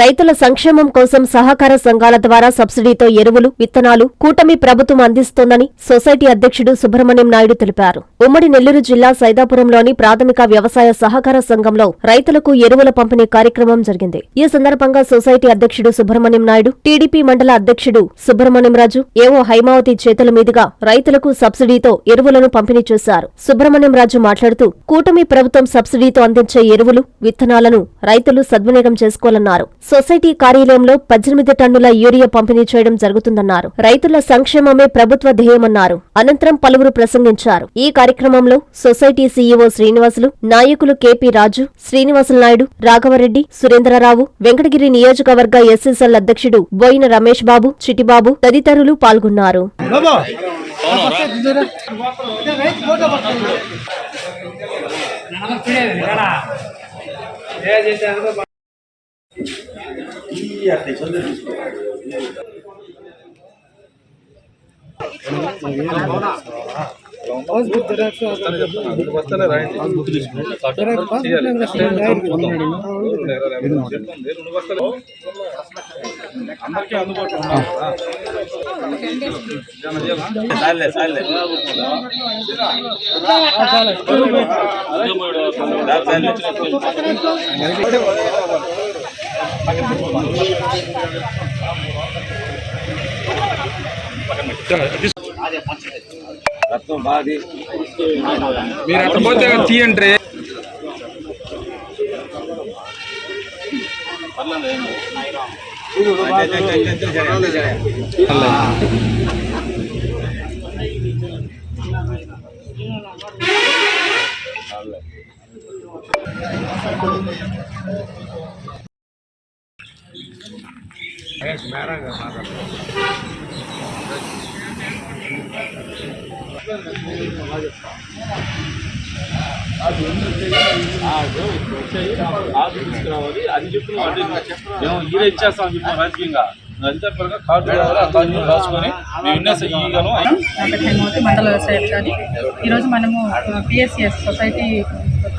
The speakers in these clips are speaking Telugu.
రైతుల సంక్షేమం కోసం సహకార సంఘాల ద్వారా సబ్సిడీతో ఎరువులు విత్తనాలు కూటమి ప్రభుత్వం అందిస్తోందని సొసైటీ అధ్యక్షుడు సుబ్రహ్మణ్యం నాయుడు తెలిపారు. ఉమ్మడి నెల్లూరు జిల్లా సైదాపురంలోని ప్రాథమిక వ్యవసాయ సహకార సంఘంలో రైతులకు ఎరువుల పంపిణీ కార్యక్రమం జరిగింది. ఈ సందర్భంగా సొసైటీ అధ్యక్షుడు సుబ్రహ్మణ్యం నాయుడు టీడీపీ మండల అధ్యక్షుడు సుబ్రహ్మణ్యం రాజు ఏవో హైమావతి చేతుల మీదుగా రైతులకు సబ్సిడీతో ఎరువులను పంపిణీ చేశారు. సుబ్రహ్మణ్యం రాజు మాట్లాడుతూ కూటమి ప్రభుత్వం సబ్సిడీతో అందించే ఎరువులు విత్తనాలను రైతులు సద్వినియోగం చేసుకోవాలన్నారు. సొసైటీ కార్యాలయంలో పద్దెనిమిది టన్నుల యూరియా పంపిణీ చేయడం జరుగుతుందన్నారు. రైతుల సంక్షేమమే ప్రభుత్వ ధ్యేయమన్నారు. అనంతరం పలువురు ప్రసంగించారు. ఈ కార్యక్రమంలో సొసైటీ సీఈఓ శ్రీనివాసులు నాయకులు కెపి రాజు శ్రీనివాసులు నాయుడు రాఘవరెడ్డి సురేంద్రరావు వెంకటగిరి నియోజకవర్గ ఎస్ఎస్ఎల్ అధ్యక్షుడు బోయిన రమేష్ బాబు చిటిబాబు తదితరులు పాల్గొన్నారు. అందరికీ అందుబాటులో సార్లే సార్లే రక్తం బాది మీరు అట్లా పోతే తీయండి కార్డు తీసుకురావాలి అది చెప్పిన మేము ఇచ్చేస్తాం చెప్పిన రాజకీయంగా అంతే పరంగా కార్డు కార్డు రాసుకొని మేము ఇవ్వగలం మండల వ్యవసాయ అధికారి ఈరోజు మనము పిఎస్సిఎస్ సొసైటీ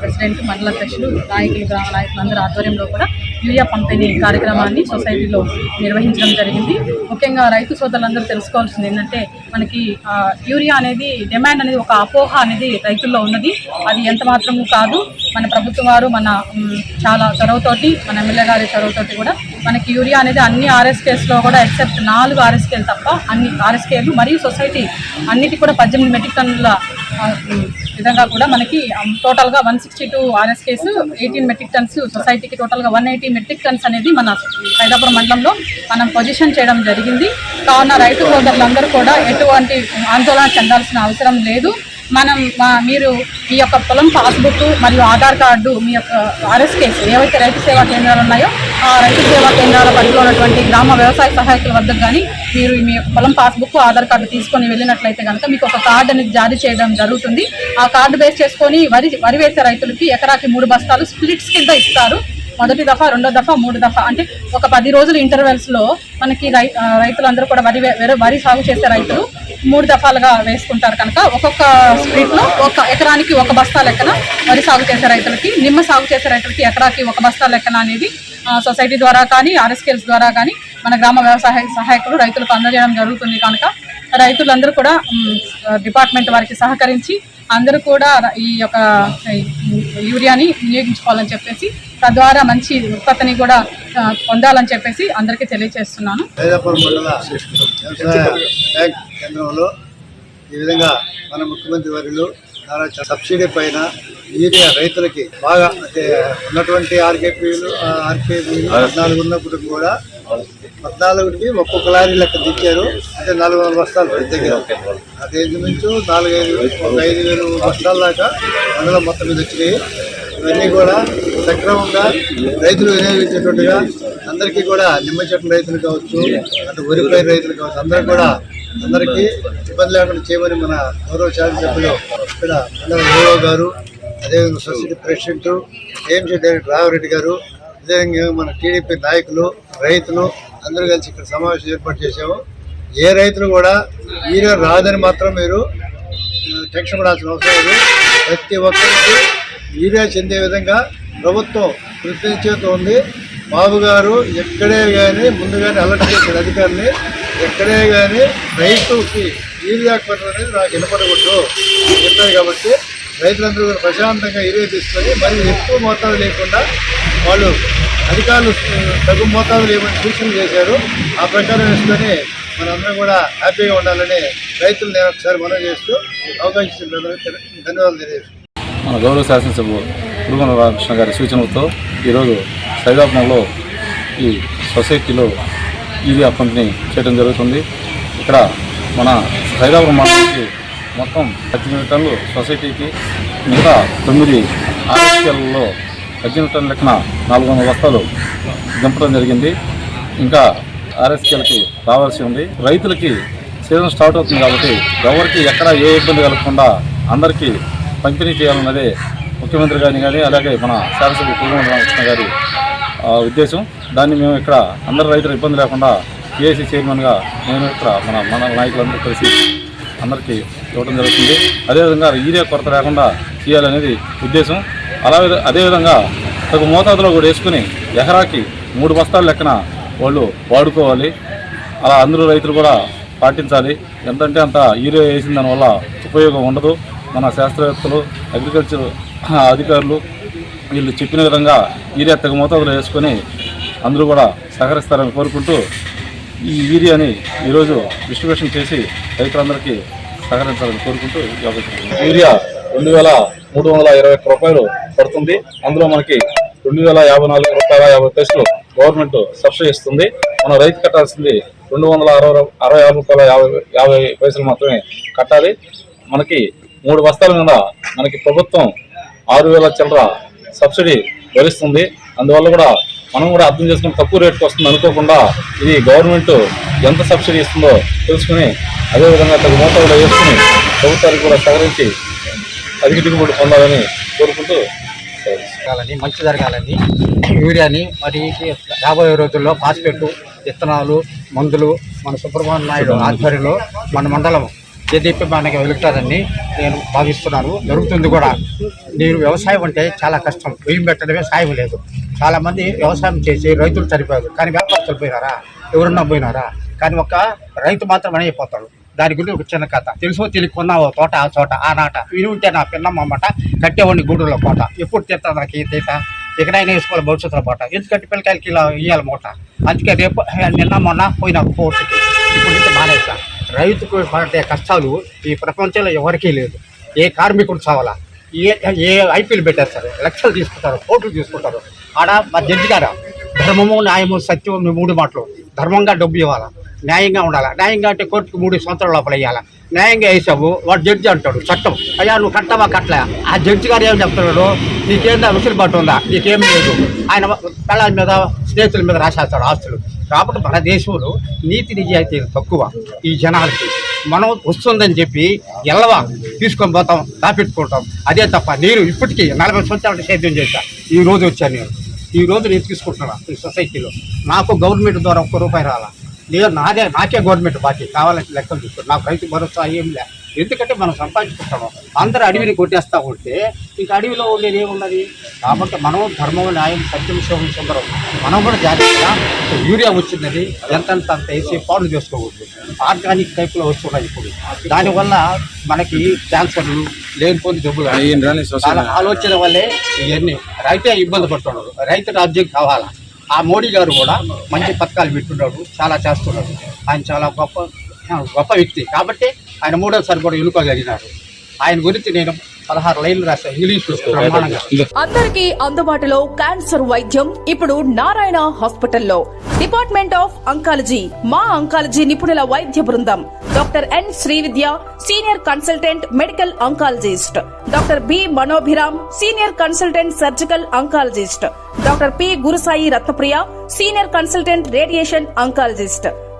ప్రెసిడెంట్ మండల అధ్యక్షులు నాయకులు గ్రామ నాయకులు అందరి ఆధ్వర్యంలో కూడా యూరియా పంపిణీ కార్యక్రమాన్ని సొసైటీలో నిర్వహించడం జరిగింది. ముఖ్యంగా రైతు సోదరులందరూ తెలుసుకోవాల్సింది ఏంటంటే మనకి యూరియా అనేది డిమాండ్ అనేది ఒక అపోహ అనేది రైతుల్లో ఉన్నది. అది ఎంత మాత్రము కాదు మన ప్రభుత్వం వారు మన చాలా చొరవతోటి మన ఎమ్మెల్యే గారి చొరవతోటి కూడా మనకి యూరియా అనేది అన్ని ఆర్ఎస్కేస్లో కూడా ఎక్సెప్ట్ నాలుగు ఆర్ఎస్కేలు తప్ప అన్ని ఆర్ఎస్కేలు మరియు సొసైటీ అన్నిటి కూడా పద్దెనిమిది మెట్రిక్ టన్నుల విధంగా కూడా మనకి టోటల్గా one sixty two RS case eighteen metric tons సొసైటీకి టోటల్గా వన్ ఎయిటీ మెట్రిక్ టన్స్ అనేది మన హైదరాబాద్ మండలంలో మనం పొజిషన్ చేయడం జరిగింది. కావున రైతు సోదరులందరూ కూడా ఎటువంటి ఆందోళన చెందాల్సిన అవసరం లేదు. మనం మీరు మీ యొక్క పొలం పాస్బుక్ మరియు ఆధార్ కార్డు మీ యొక్క uh, ఆర్ఎస్ కేసు ఏవైతే రైతు సేవా కేంద్రాలు ఉన్నాయో రైతు సేవా కేంద్రాల పరిధిలో ఉన్నటువంటి గ్రామ వ్యవసాయ సహాయకుల వద్దకు కానీ మీరు మీ పొలం పాస్బుక్ ఆధార్ కార్డు తీసుకొని వెళ్ళినట్లయితే కనుక మీకు ఒక కార్డు అనేది జారీ చేయడం జరుగుతుంది. ఆ కార్డు బేస్ చేసుకొని వరి వరి వేసే రైతులకి ఎకరాకి మూడు బస్తాలు స్ప్లిట్స్ కింద ఇస్తారు. మొదటి దఫా రెండో దఫా మూడు దఫా అంటే ఒక పది రోజుల ఇంటర్వెల్స్లో మనకి రై రైతులందరూ కూడా వరి వే- వరి- వరి సాగు చేసే రైతులు మూడు దఫాలుగా వేసుకుంటారు కనుక ఒక్కొక్క స్ట్రీట్లో ఒక ఎకరానికి ఒక బస్తా లెక్కన వరి సాగు చేసే రైతులకి నిమ్మ సాగు చేసే రైతులకి ఎకరాకి ఒక బస్తా లెక్కన అనేది సొసైటీ ద్వారా కానీ ఆర్ఎస్కేల్స్ ద్వారా కానీ మన గ్రామ వ్యవసాయ సహాయకులు రైతులకు అందజేయడం జరుగుతుంది కనుక. రైతులందరూ కూడా డిపార్ట్మెంట్ వారికి సహకరించి అందరూ కూడా ఈ యొక్క యూరియాని వినియోగించుకోవాలని చెప్పేసి తద్వారా మంచి ఉత్పత్తిని కూడా పొందాలని చెప్పేసి అందరికీ తెలియజేస్తున్నాను. కేంద్రంలో ఈ విధంగా మన ముఖ్యమంత్రి వర్యులు నారా చ- సబ్సిడీ పైన యూరియా రైతులకి బాగా అంటే ఉన్నటువంటి ఆర్కేపీలు ఆర్కేపీలు పద్నాలుగు ఉన్నప్పుడు కూడా పద్నాలుగుకి ఒక్కొక్క లారీ లెక్క దించారు. అంటే నాలుగు వందల బస్తాలు దగ్గర. అది ఇంచుమించు నాలుగైదు ఒక ఐదు వేలు బస్తాల దాకా అందులో మొత్తం మీద వచ్చినాయి. ఇవన్నీ కూడా సక్రమంగా రైతులు వినియోగించేటట్టుగా అందరికీ కూడా నిమ్మ చెట్ల రైతులు కావచ్చు అటు వరి పైరు రైతులు కావచ్చు అందరూ కూడా అందరికీ ఇబ్బంది లేకుండా చేయమని మన గౌరవ శాసనసభ్యులు ఇక్కడ గౌరవ గారు అదేవిధంగా society president AMC director Raghavareddy గారు అదేవిధంగా మన టీడీపీ నాయకులు రైతులు అందరూ కలిసి ఇక్కడ సమావేశం ఏర్పాటు చేశాము. ఏ రైతులు కూడా మీరు రాదని మాత్రం మీరు టెన్షన్ పడాల్సిన అవసరం లేదు. ప్రతి ఒక్కరికి మీరే చెందే విధంగా ప్రభుత్వం కృతజ్ఞత ఉంది బాబు గారు ఎక్కడే కానీ ముందుగానే అలర్ట్ చేసిన అధికారిని ఎక్కడే కానీ రైతుకి యూరియా కొట్టడం అనేది నాకు వినపడకూడదు. చెప్పారు కాబట్టి రైతులందరూ కూడా ప్రశాంతంగా యూరియా తీసుకొని మరి ఎక్కువ మోతాదు లేకుండా వాళ్ళు అధికారులు తగు మోతాదు ఏమైనా సూచనలు చేశారు. ఆ ప్రకారం వేసుకొని మనందరం కూడా హ్యాపీగా ఉండాలని రైతులు నేను ఒకసారి మనం చేస్తూ అవకాశం ఇచ్చిన ధన్యవాదాలు తెలియజేస్తాను మన గౌరవ శాసనసభ పురుగుల రామకృష్ణ గారి సూచనలతో ఈరోజు సైదాపురంలో ఈ సొసైటీలో యూరియా పంపిణీ చేయడం జరుగుతుంది. ఇక్కడ మన హైదరాబాద్ మండలానికి మొత్తం పద్దెనిమిది టన్నులు సొసైటీకి మిగతా తొమ్మిది ఆర్ఎస్ఎల్లో పద్దెనిమిది టన్నుల లెక్కన నాలుగు వందల బస్తాలు దింపడం జరిగింది. ఇంకా ఆర్ఎస్కేలకి రావాల్సి ఉంది. రైతులకి సీజన్ స్టార్ట్ అవుతుంది కాబట్టి ఎవరికి ఎక్కడ ఏ ఇబ్బంది కలగకుండా అందరికీ పంపిణీ చేయాలన్నదే ముఖ్యమంత్రి గారిని కానీ అలాగే మన శాసనసభ కుటుంబ గారి ఉద్దేశం. దాన్ని మేము ఇక్కడ అందరు రైతులు ఇబ్బంది లేకుండా ఏసీ చైర్మన్గా నేను ఇక్కడ మన మన నాయకులందరూ కలిసి అందరికీ ఇవ్వడం జరుగుతుంది. అదేవిధంగా యూరియా కొరత లేకుండా చేయాలనేది ఉద్దేశం. అలా అదేవిధంగా తగు మోతాదులో కూడా వేసుకుని ఎకరాకి మూడు బస్తాల లెక్కన వాళ్ళు వాడుకోవాలి. అలా అందరూ రైతులు కూడా పాటించాలి. ఎంతంటే అంత యూరియా వేసిన దానివల్ల ఉపయోగం ఉండదు. మన శాస్త్రవేత్తలు అగ్రికల్చర్ అధికారులు వీళ్ళు చెప్పిన విధంగా యూరియా తగు మోతాదులో వేసుకొని అందరూ కూడా సహకరిస్తారని కోరుకుంటూ ఈ యూరియాని ఈరోజు డిస్ట్రిబ్యూషన్ చేసి రైతులందరికీ సహకరించాలని కోరుకుంటూ యూరియా రెండు వేల మూడు వందల ఇరవై ఒక్క రూపాయలు పడుతుంది. అందులో మనకి రెండు వేల యాభై నాలుగు రూపాయల యాభై పైసలు గవర్నమెంట్ సబ్సిడీ ఇస్తుంది. మనం రైతు కట్టాల్సింది రెండు వందల అరవై అరవై ఆరు రూపాయల యాభై యాభై పైసలు మాత్రమే కట్టాలి. మనకి మూడు బస్తాల మీద మనకి ప్రభుత్వం ఆరు వేల చిల్లర సబ్సిడీ భరిస్తుంది అందువల్ల కూడా మనం కూడా అర్థం చేసుకుని తక్కువ రేటుకి వస్తుంది అనుకోకుండా ఇది గవర్నమెంట్ ఎంత సబ్సిడీ ఇస్తుందో తెలుసుకుని అదేవిధంగా తగు మోతాదులో వేసుకుని ప్రభుత్వానికి కూడా సహకరించి అధిక దిగుబడి పొందాలని కోరుకుంటూ. జరగాలని మంచి జరగాలని యూరియాని మరి రాబోయే రోజుల్లో ఫాస్ఫేట్ విత్తనాలు మందులు మన సుబ్రహ్మణ్య నాయుడు ఆధ్వర్యంలో మన మండలం జేదీపీ మనకి వెలుగుతారని నేను భావిస్తున్నాను. జరుగుతుంది కూడా. నేను వ్యవసాయం అంటే చాలా కష్టం. బియ్యం పెట్టడమే సాయం లేదు. చాలామంది వ్యవసాయం చేసి రైతులు చనిపోయారు. కానీ వ్యాపారస్తులు పోయినారా? ఎవరున్నా పోయినారా? కానీ ఒక రైతు మాత్రం అయిపోతాడు దాని గురించి ఒక చిన్న కథ. తెలుసో తెలియకున్నా ఓ తోట ఆ చోట ఆ నాట. విని ఉంటే నా పిన్నమ్మట కట్టేవాడిని గూడులో కోట ఎప్పుడు తీస్తా నాకు ఈ తీత ఎక్కడైనా వేసుకోవాలి భవిష్యత్తులో పాట. ఎందుకంటే పిల్లకాయలకి ఇలా ఇవ్వాలి మూట. అందుకే రేపు నిన్న మొన్న పోయినా కోర్టుకి. ఇప్పుడు నుంచి మానేసా రైతుకు పడే కష్టాలు ఈ ప్రపంచంలో ఎవరికీ లేదు. ఏ కార్మికుడు చావాలా? ఏ ఏ ఐపీఎల్ పెట్టేస్తారు లక్షలు తీసుకుంటారు కోట్లు తీసుకుంటారు. ఆడ మా జడ్జి గారు? ధర్మము న్యాయము సత్యం మూడు మాటలు. ధర్మంగా డబ్బు ఇవ్వాలా? న్యాయంగా ఉండాలా? న్యాయంగా అంటే కోర్టుకు మూడు సంవత్సరాల లోపల వేయాలా న్యాయంగా వేసావు వాడు జడ్జి అంటాడు చట్టం. అయ్యా నువ్వు కట్టవా కట్టలే? ఆ జడ్జి గారు ఏం చెప్తున్నాడు? నీకేందా వెసులుబాటు ఉందా? నీకేం లేదు. ఆయన పిల్లల మీద స్నేహితుల మీద రాసేస్తాడు ఆస్తులు. కాబట్టి మన దేశంలో నీతి నిజాయితీలు తక్కువ ఈ జనాలకి. మనం వస్తుందని చెప్పి ఎల్లవా తీసుకొని పోతాం దాపెట్టుకుంటాం. అదే తప్ప నేను ఇప్పటికీ నలభై సంవత్సరాలు సేద్యం చేశాను ఈ రోజు వచ్చాను నేను. ఈ రోజు నేను తీసుకుంటున్నా ఈ సొసైటీలో. నాకు గవర్నమెంట్ ద్వారా ఒక్క రూపాయి రాలా. నేను నాదే నాకే గవర్నమెంట్ బాకీ. కావాలంటే లెక్కలు చూస్తాను నాకు రైతు భరోసా ఏం లే. ఎందుకంటే మనం సంపాదించుకుంటాము. అందరు అడవిని కొట్టేస్తా ఉంటే ఇంక అడవిలో ఉండేది ఏమున్నది? కాబట్టి మనం ధర్మం న్యాయం సత్యం శోభం సుందరం మనం కూడా జాగ్రత్తగా యూరియా వచ్చిందని ఎంతంత అంత వేసి పాడు చేసుకోకూడదు. ఆర్గానిక్ టైప్లో వస్తున్నాయి ఇప్పుడు. దానివల్ల మనకి క్యాన్సర్లు లేనిపోని జబ్బులు ఆలోచన వల్లే ఇవన్నీ రైతే ఇబ్బంది పడుతున్నాడు రైతు రాజ్యం కావాలా? ఆ మోడీ గారు కూడా మంచి పథకాలు పెట్టున్నాడు చాలా చేస్తున్నాడు. ఆయన చాలా గొప్ప గొప్ప వ్యక్తి. కాబట్టి ఆయన మూడోసారి కూడా ఎన్నుకోగలిగినారు ఆయన గురించి నేను పదహారు లైన్లు రాశాను. ఇంగ్లీష్ బ్రహ్మాండంగా. అందరికీ అందుబాటులో క్యాన్సర్ వైద్యం ఇప్పుడు నారాయణ హాస్పిటల్లో. డిపార్ట్మెంట్ ఆఫ్ అంకాలజీ మా అంకాలజీ నిపుణుల వైద్య బృందం. Doctor N Srividya senior consultant medical oncologist. Doctor B Manobhiram senior consultant surgical oncologist. Doctor P Gurusai Ratnapriya senior consultant radiation oncologist.